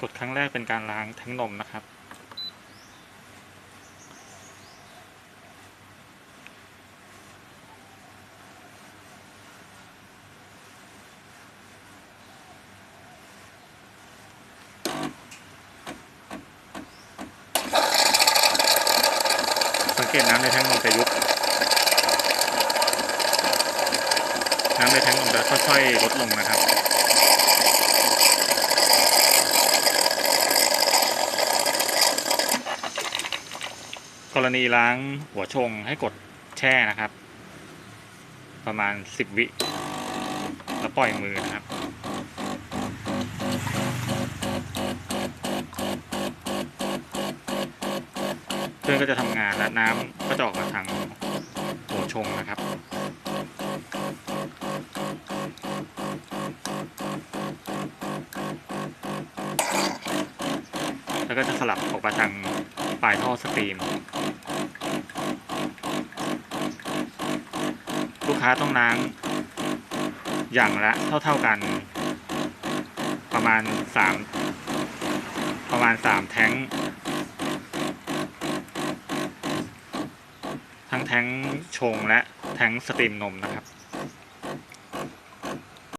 กดครั้งแรกเป็นการล้างแท้งนมนะครับ สังเกตน้ำในแท้งนมจะยุบ น้ำในแท้งนมจะค่อยๆลดลงนะครับ กรณีล้างหัวชงให้กดแช่นะครับ ประมาณ 10 วิ แล้วปล่อยมือนะครับ เครื่องก็จะทำงานและน้ำก็จะออกมาทางหัวชงนะครับ แล้วก็จะสลับออกมาทางปลายท่อสตรีม ลูกค้าต้องล้างอย่างละเท่า ๆกัน ประมาณสามประมาณสามแท้ง ทั้งแท้งชงและแท้งสตรีมนมนะครับ